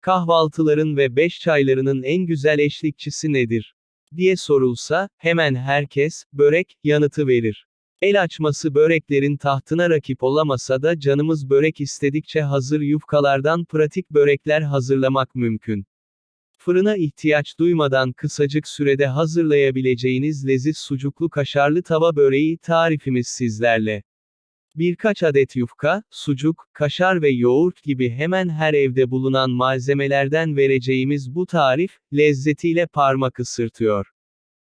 Kahvaltıların ve beş çaylarının en güzel eşlikçisi nedir? diye sorulsa, hemen herkes, börek, yanıtı verir. El açması böreklerin tahtına rakip olamasa da canımız börek istedikçe hazır yufkalardan pratik börekler hazırlamak mümkün. Fırına ihtiyaç duymadan kısacık sürede hazırlayabileceğiniz leziz sucuklu kaşarlı tava böreği tarifimiz sizlerle. Birkaç adet yufka, sucuk, kaşar ve yoğurt gibi hemen her evde bulunan malzemelerden vereceğimiz bu tarif, lezzetiyle parmak ısırtıyor.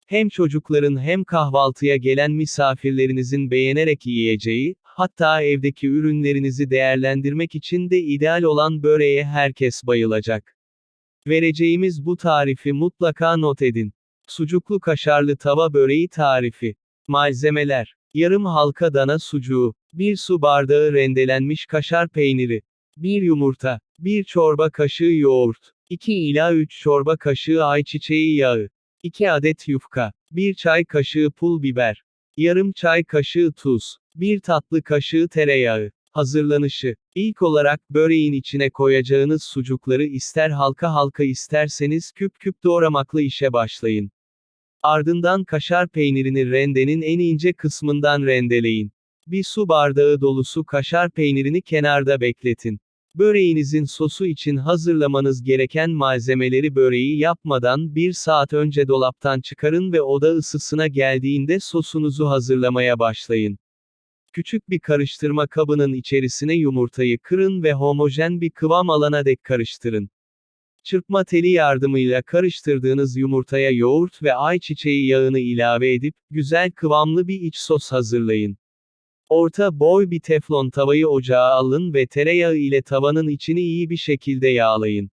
Hem çocukların hem kahvaltıya gelen misafirlerinizin beğenerek yiyeceği, hatta evdeki ürünlerinizi değerlendirmek için de ideal olan böreğe herkes bayılacak. Vereceğimiz bu tarifi mutlaka not edin. Sucuklu kaşarlı tava böreği tarifi. Malzemeler. Yarım halka dana sucuğu, 1 su bardağı rendelenmiş kaşar peyniri, 1 yumurta, 1 çorba kaşığı yoğurt, 2 ila 3 çorba kaşığı ayçiçeği yağı, 2 adet yufka, 1 çay kaşığı pul biber, yarım çay kaşığı tuz, 1 tatlı kaşığı tereyağı. Hazırlanışı. İlk olarak böreğin içine koyacağınız sucukları ister halka halka isterseniz küp küp doğramakla işe başlayın. Ardından kaşar peynirini rendenin en ince kısmından rendeleyin. Bir su bardağı dolusu kaşar peynirini kenarda bekletin. Böreğinizin sosu için hazırlamanız gereken malzemeleri böreği yapmadan 1 saat önce dolaptan çıkarın ve oda ısısına geldiğinde sosunuzu hazırlamaya başlayın. Küçük bir karıştırma kabının içerisine yumurtayı kırın ve homojen bir kıvam alana dek karıştırın. Çırpma teli yardımıyla karıştırdığınız yumurtaya yoğurt ve ayçiçeği yağını ilave edip, güzel kıvamlı bir iç sos hazırlayın. Orta boy bir teflon tavayı ocağa alın ve tereyağı ile tavanın içini iyi bir şekilde yağlayın.